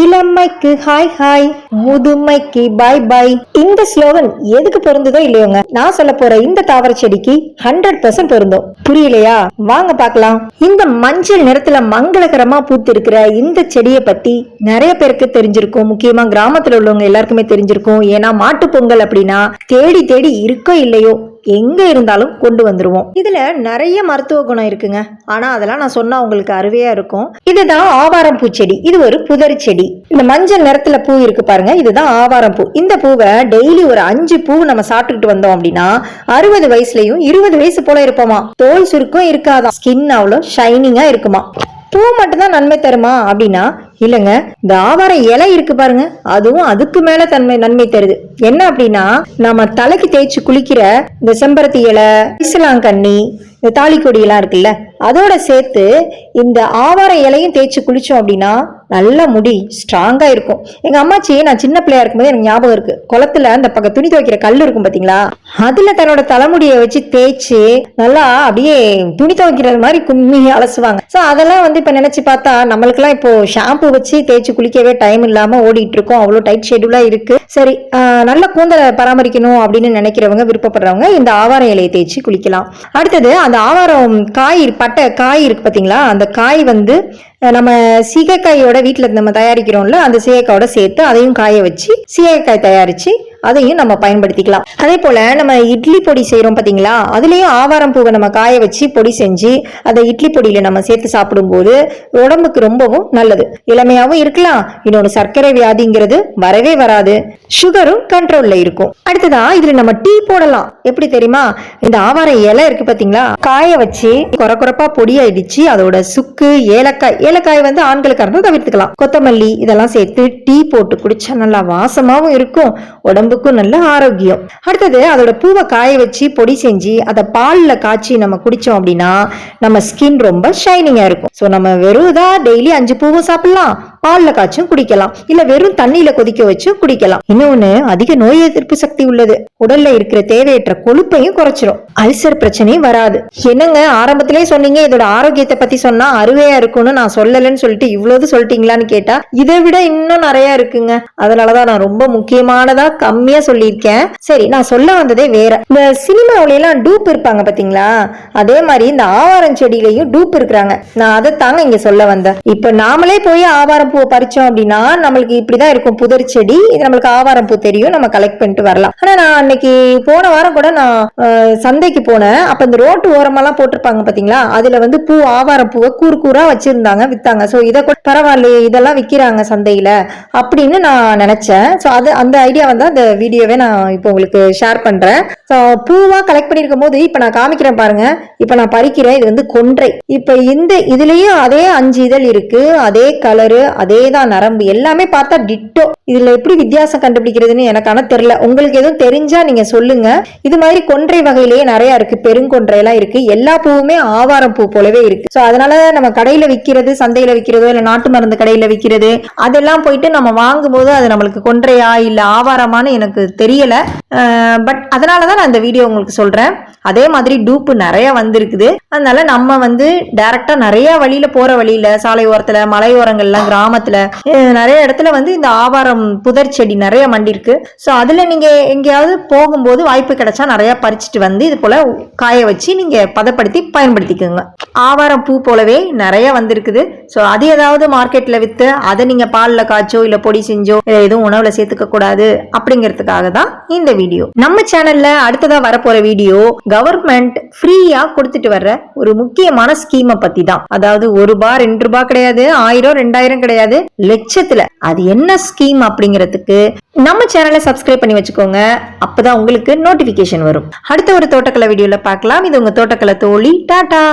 இளமைக்கு hi hi முதுமைக்கு பாய் பாய் இந்த slogan எதுக்கு பொருந்ததோ இல்லையோங்க. நான் சொல்ல போற இந்த தாவர செடிக்கு ஹண்ட்ரட் பர்சன்ட் பொருந்தும். புரியலையா? வாங்க பார்க்கலாம். இந்த மஞ்சள் நிறத்துல மங்களகரமா பூத்திருக்கிற இந்த செடியை பத்தி நிறைய பேருக்கு தெரிஞ்சிருக்கும். முக்கியமா கிராமத்துல உள்ளவங்க எல்லாருக்குமே தெரிஞ்சிருக்கும். ஏன்னா மாட்டுப் பொங்கல் அப்படின்னா தேடி தேடி இருக்கோ இல்லையோ எங்க இருந்தாலும் கொண்டு வந்துருவோம். இதுல நிறைய மருத்துவ குணம் இருக்குங்க. ஆனா அதெல்லாம் நான் சொன்னா உங்களுக்கு அருவையா இருக்கும். இதுதான் ஆவாரம் பூச்செடி இது ஒரு புதர் செடி. இந்த மஞ்சள் நிறத்துல பூ இருக்கு பாருங்க. இதுதான் ஆவாரம் பூ. இந்த பூவை டெய்லி ஒரு அஞ்சு பூ நம்ம சாப்பிட்டுக்கிட்டு வந்தோம் அப்படின்னா அறுபது வயசுலயும் இருபது வயசு போல இருப்போமா? தோல் சுருக்கம் இருக்காதான் ஸ்கின் அவ்வளோ ஷைனிங்கா இருக்குமா? பூ மட்டும்தான் நன்மை தருமா அப்படின்னா இல்லைங்க இந்த ஆவாரம் இலை இருக்கு பாருங்க அதுவும் அதுக்கு மேல தன்மை நன்மை தருது. என்ன அப்படின்னா நம்ம தலைக்கு தேய்ச்சி குளிக்கிற இந்த செம்பருத்தி இலை இசலாங்கண்ணி இந்த தாலிக்கொடி எல்லாம் இருக்குல்ல அதோட சேர்த்து இந்த ஆவார இலையும் தேய்ச்சி குளிச்சோம் அப்படின்னா நல்ல முடி ஸ்ட்ராங்காக இருக்கும். எங்கள் அம்மாச்சி நான் சின்ன பிள்ளையா இருக்கும்போது எனக்கு ஞாபகம் இருக்குது குளத்துல அந்த பக்கம் துணி துவைக்கிற கல் இருக்கும் பார்த்தீங்களா அதில் தன்னோட தலைமுடியை வச்சு தேய்ச்சி நல்லா அப்படியே துணி துவைக்கிறது மாதிரி கும்மி அலசுவாங்க. ஸோ அதெல்லாம் வந்து இப்போ நினச்சி பார்த்தா நம்மளுக்கெல்லாம் இப்போ ஷாம்பு வச்சு தேய்ச்சி குளிக்கவே டைம் இல்லாமல் ஓடிட்டு இருக்கோம். அவ்வளோ டைட் ஷெடியூலாக இருக்கு. சரி நல்ல கூந்தலை பராமரிக்கணும் அப்படின்னு நினைக்கிறவங்க விருப்பப்படுறவங்க இந்த ஆவாரம் இலையை தேய்ச்சி குளிக்கலாம். அடுத்தது அந்த ஆவாரம் காய் பட்டை காய் இருக்கு பார்த்தீங்களா அந்த காய் வந்து நம்ம சீகைக்காயோட வீட்டில் நம்ம தயாரிக்கிறோம்ல அந்த சீகைக்காயோட சேர்த்து அதையும் காய வச்சு சீகைக்காய் தயாரித்து அதையும் நம்ம பயன்படுத்திக்கலாம். அதே போல நம்ம இட்லி பொடி செய்கிறோம் பார்த்தீங்களா அதுலேயும் ஆவாரம் பூவை நம்ம காய வச்சு பொடி செஞ்சு அதை இட்லி பொடியில் நம்ம சேர்த்து சாப்பிடும்போது உடம்புக்கு ரொம்பவும் நல்லது. இளமையாகவும் இருக்கலாம். இன்னொன்று சர்க்கரை வியாதிங்கிறது வரவே வராது. சுகரும் கண்ட்ரோலில் இருக்கும். அடுத்ததா இதில் நம்ம டீ போடலாம். எப்படி தெரியுமா? இந்த ஆவாரம் இலை இருக்கு பார்த்தீங்களா காய வச்சு குறை குறைப்பா பொடி இடிச்சு அதோட சுக்கு ஏலக்காய் ஏலக்காய் வந்து ஆண்களுக்கு இருந்தால் தவிர்த்துக்கலாம். கொத்தமல்லி இதெல்லாம் சேர்த்து டீ போட்டு குடிச்சா நல்லா வாசமாவும் இருக்கும். உடம்புக்கும் நல்ல ஆரோக்கியம். அடுத்தது அதோட பூவை காய வச்சு பொடி செஞ்சு அதை பாலில் காய்ச்சி நம்ம குடிச்சோம் அப்படின்னா நம்ம ஸ்கின் ரொம்ப ஷைனிங்கா இருக்கும். ஸோ நம்ம வெறும் தான் டெய்லி அஞ்சு பூவும் சாப்பிடலாம். பாலில் காய்ச்சும் குடிக்கலாம். இல்ல வெறும் தண்ணியில கொதிக்க வச்சும் குடிக்கலாம். இன்னொன்னு அதிக நோய் எதிர்ப்பு சக்தி உள்ளது. உடல்ல இருக்கிற தேவையற்ற கொழுப்பையும் குறைச்சிரும். அல்சர் பிரச்சனையும் வராது. என்னங்க ஆரம்பத்திலே சொன்னீங்க இதோட ஆரோக்கியத்தை பத்தி சொன்னா அருவையா இருக்கும்னு நான் சொல்லலைன்னு சொல்லிட்டு இவ்வளவு சொல்லிட்டீங்களான்னு கேட்டா இதை விட இன்னும் நிறைய இருக்குங்க. அதனாலதான் நான் ரொம்ப முக்கியமானதா கம்மியா சொல்லியிருக்கேன். சரி நான் சொல்ல வந்ததே வேற. இந்த சினிமாவில எல்லாம் டூப் இருப்பாங்க பாத்தீங்களா? அதே மாதிரி இந்த ஆவாரம் செடியிலையும் டூப் இருக்கிறாங்க. நான் அதை தாங்க இங்க சொல்ல வந்தேன். இப்ப நாமளே போய் ஆவாரம் பூ பறிச்சோம் அப்படின்னா நம்மளுக்கு இப்படிதான் இருக்கும். புதர் செடி இது நம்மளுக்கு ஆவாரம் பூ தெரியும். நம்ம கலெக்ட் பண்ணிட்டு வரலாம். ஆனா நான் அன்னைக்கு போன வாரம் கூட நான் சந்தைக்கு போனேன். அப்ப இந்த ரோட்டு ஓரமெல்லாம் போட்டிருப்பாங்க பாத்தீங்களா? அதுல வந்து பூ ஆவாரம் பூவை கூறு கூறா வச்சிருந்தாங்க வித்தாங்க. சோ இதை கூட பரவாயில்லையே இதெல்லாம் விக்கிறாங்க சந்தையில அப்படின்னு நான் நினைச்சேன். ஸோ அது அந்த ஐடியா வந்து அந்த வீடியோவே நான் இப்போ உங்களுக்கு ஷேர் பண்றேன். ஸோ பூவா கலெக்ட் பண்ணிருக்கும் போது இப்போ நான் காமிக்கிறேன் பாருங்க. இப்போ நான் பறிக்கிறேன். இது வந்து கொன்றை. இப்போ இந்த இதுலயும் அதே அஞ்சு இதழ் இருக்கு. அதே கலரு அதே தான் நரம்பு. எல்லாமே பார்த்தா டிட்டோ. இதுல எப்படி வித்தியாசம் கண்டுபிடிக்கிறதுன்னு எனக்கு ஆனால் தெரியல. உங்களுக்கு எதுவும் தெரிஞ்சா நீங்க சொல்லுங்க. இது மாதிரி கொன்றை வகையிலேயே நிறைய இருக்கு. பெருங்கொன்றை எல்லாம் இருக்கு. எல்லா பூவுமே ஆவாரம் பூ போலவே இருக்கு. ஸோ அதனால நம்ம கடையில விற்கிறது சந்தையில விற்கிறதோ இல்ல நாட்டு மருந்து கடையில விற்கிறது அதெல்லாம் போயிட்டு நம்ம வாங்கும்போது அது நம்மளுக்கு கொன்றையா இல்ல ஆவாரமான்னு எனக்கு தெரியல. பட் அதனால தான் நான் இந்த வீடியோ உங்களுக்கு சொல்றேன். அதே மாதிரி டூப்பு நிறைய வந்திருக்குது. அதனால நம்ம வந்து டைரக்டா நிறைய வழியில போற வழியில சாலை ஓரத்துல மலையோரங்கள்ல கிராமத்துல நிறைய இடத்துல வந்து இந்த ஆவாரம் புதர் செடி நிறைய மண்டி இருக்கு ஸோ அதுல நீங்க எங்கேயாவது போகும்போது வாய்ப்பு கிடைச்சா நிறைய பறிச்சுட்டு வந்து இது போல காய வச்சு நீங்க பதப்படுத்தி பயன்படுத்திக்கோங்க. ஆவாரம் பூ போலவே நிறைய வந்திருக்குது. ஸோ அது ஏதாவது மார்க்கெட்ல வித்து அதை நீங்க பாலில் காய்ச்சோ இல்ல பொடி செஞ்சோ எதுவும் உணவுல சேர்த்துக்க கூடாது அப்படிங்கிறதுக்காக தான் இந்த வீடியோ. நம்ம சேனல்ல அடுத்ததா வரப்போற வீடியோ கவர்மெண்ட் ஃப்ரீயா கொடுத்துட்டு வர்ற ஒரு முக்கியமான ஸ்கீமை பத்தி தான் அதாவது ஒரு ரூபாய் ரெண்டு ரூபாய் கிடையாது ஆயிரம் ரெண்டாயிரம் கிடையாது லட்சத்துல. அது என்ன ஸ்கீம் அப்படிங்கிறதுக்கு நம்ம சேனலை சப்ஸ்கிரைப் பண்ணி வச்சுக்கோங்க. அப்பதான் உங்களுக்கு நோட்டிபிகேஷன் வரும். அடுத்த ஒரு தோட்டக்கலை வீடியோல பார்க்கலாம். இது உங்க தோட்டக்கலை தோழி. டாடா!